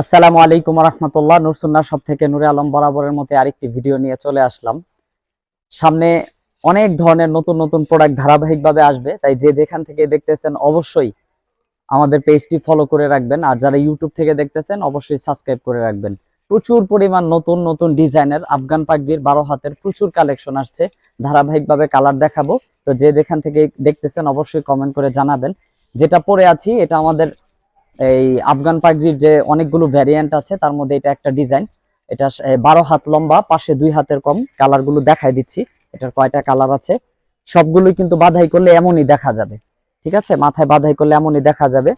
আসসালামু আলাইকুম রহমতুল্লাহ। নুরসুন্না সব থেকে নুরে আলম বরাবরের মতো আরেকটি ভিডিও নিয়ে চলে আসলাম। সামনে অনেক ধরনের নতুন নতুন প্রোডাক্ট ধারাবাহিকভাবে আসবে, তাই যে যেখান থেকে দেখতেছেন অবশ্যই আমাদের পেজটি ফলো করে রাখবেন, আর যারা ইউটিউব থেকে দেখতেছেন অবশ্যই সাবস্ক্রাইব করে রাখবেন। প্রচুর পরিমাণ নতুন নতুন ডিজাইনের আফগান পাগড়ির বারো হাতের প্রচুর কালেকশন আসছে, ধারাবাহিকভাবে কালার দেখাবো। তো যে যেখান থেকে দেখতেছেন অবশ্যই কমেন্ট করে জানাবেন। যেটা পরে আছি, এটা আমাদের এই আফগান পাগড়ির যে অনেকগুলো ভ্যারিয়েন্ট আছে, তার মধ্যে এটা একটা ডিজাইন এটা বারো হাত লম্বা, পাশে দুই হাতের কম। কালারগুলো দেখাই দিচ্ছি। এটার কয়টা কালার আছে? সবগুলোই কিন্তু বাধাই করলে এমনই দেখা যাবে। ঠিক আছে? মাথায় বাধাই করলে এমনই দেখা যাবে।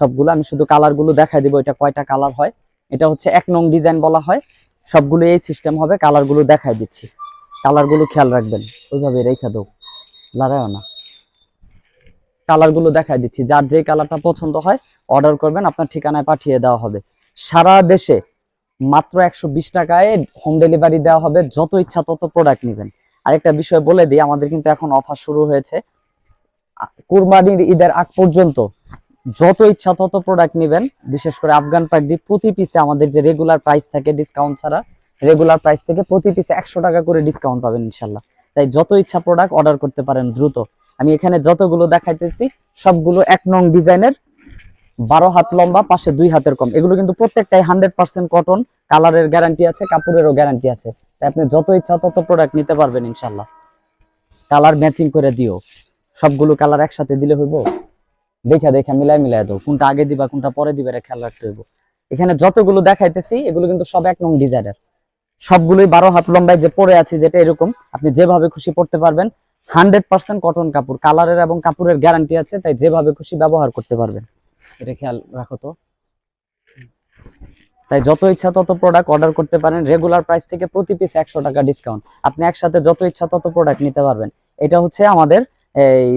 সবগুলো, আমি শুধু কালারগুলো দেখাই দিব, এটা কয়টা কালার হয়। এটা হচ্ছে এক নং ডিজাইন বলা হয়। সবগুলো এই সিস্টেম হবে কালারগুলো দেখাই দিচ্ছি। কালারগুলো খেয়াল রাখবেন। ওইভাবে রেখে দেবো লড়াইও না। কালারগুলো দেখাই দিচ্ছি। যার যে কালারটা পছন্দ হয় অর্ডার করবেন, আপনার ঠিকানায় পাঠিয়ে দেওয়া হবে। সারা দেশে মাত্র একশো বিশ টাকায় হোম ডেলিভারি দেওয়া হবে, যত ইচ্ছা তত প্রোডাক্ট নেবেন। আরেকটা বিষয় বলে দিই, আমাদের কিন্তু এখন অফার শুরু হয়েছে। কুরবানির ঈদের আগ পর্যন্ত যত ইচ্ছা তত প্রোডাক্ট নেবেন। বিশেষ করে আফগান পাগড়ি প্রতি পিসে আমাদের যে রেগুলার প্রাইস থাকে ডিসকাউন্ট ছাড়া রেগুলার প্রাইস থেকে প্রতি পিসে একশো টাকা করে ডিসকাউন্ট পাবেন ইনশাল্লাহ। তাই যত ইচ্ছা প্রোডাক্ট অর্ডার করতে পারেন দ্রুত। আমি এখানে যতগুলো দেখাইতেছি, সবগুলো এক নং ডিজাইনের, বারো হাত লম্বা, পাশে দুই হাতের কম। এগুলো কিন্তু প্রত্যেকটাই হান্ড্রেড পার্সেন্ট কটন কালারের গ্যারান্টি আছে, কাপড়েরও গ্যারান্টি আছে। তাই আপনি যত ইচ্ছা তত প্রোডাক্ট নিতে পারবেন ইনশাল্লাহ কালার ম্যাচিং করে দিও। সবগুলো কালার একসাথে দিলে হইব? দেখা দেখা মিলাই মিলাই দেবো কোনটা আগে দিবা, কোনটা পরে দিবা, এটা খেয়াল রাখতে হইব। এখানে যতগুলো দেখাইতেছি, এগুলো কিন্তু সব এক নং ডিজাইনের সবগুলোই বারো হাত লম্বায় যে পরে আছে, যেটা এরকম, আপনি যেভাবে খুশি পড়তে পারবেন হান্ড্রেড পার্সেন্ট কটন কাপড় কালারের এবং কাপড়ের গ্যারান্টি আছে তাই যেভাবে খুশি ব্যবহার করতে পারবেন। এটা খেয়াল রাখো তো। তাই যত ইচ্ছা তত প্রোডাক্ট অর্ডার করতে পারেন রেগুলার প্রাইস থেকে প্রতি পিস একশো টাকা ডিসকাউন্ট আপনি একসাথে যত ইচ্ছা তত প্রোডাক্ট নিতে পারবেন। এটা হচ্ছে আমাদের এই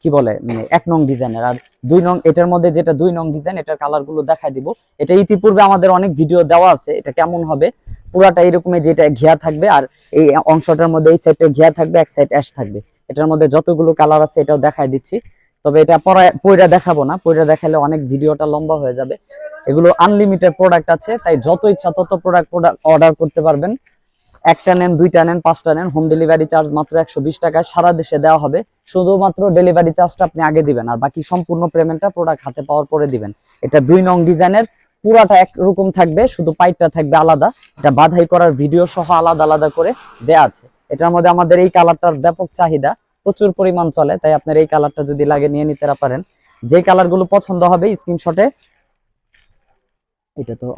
কি বলে উম, এক নং ডিজাইনের আর দুই নং এটার মধ্যে যেটা দুই নং ডিজাইন এটার কালারগুলো দেখাই দিব। এটা ইতিপূর্বে আমাদের অনেক ভিডিও দেওয়া আছে এটা কেমন হবে? পুরাটা এরকমই যেটা ঘিয়া থাকবে আর এই অংশটার মধ্যে এই সাইডে ঘিয়া থাকবে এক সাইড অ্যাশ থাকবে। এটার মধ্যে যতগুলো কালার আছে এটাও দেখাই দিচ্ছি। তবে এটা পয়রা দেখাবো না পয়রা দেখালে অনেক ভিডিওটা লম্বা হয়ে যাবে। এগুলো আনলিমিটেড প্রোডাক্ট আছে, তাই যত ইচ্ছা তত প্রোডাক্ট অর্ডার করতে পারবেন। একটা নেন, দুইটা নেন, পাঁচটা নেন হোম ডেলিভারি চার্জ মাত্র একশো বিশ টাকায় সারা দেশে দেওয়া হবে। শুধুমাত্র ডেলিভারি চার্জটা আপনি আগে দিবেন, আর বাকি সম্পূর্ণ পেমেন্টটা প্রোডাক্ট হাতে পাওয়ার পরে দিবেন। এটা দুই নং ডিজাইনের পুরাটা একরকম থাকবে, শুধু পাইপটা থাকবে আলাদা। এটা বাধাই করার ভিডিও সহ আলাদা আলাদা করে দেয়া আছে। এটার মধ্যে আমাদের এই কালারটার ব্যাপক চাহিদা। প্রচুর পরিমাণ চলে, তাই আপনার এই কালারটা যদি লাগে নিয়ে নিতে পারেন। যে কালারগুলো পছন্দ হবে স্ক্রিনশটে এটা তো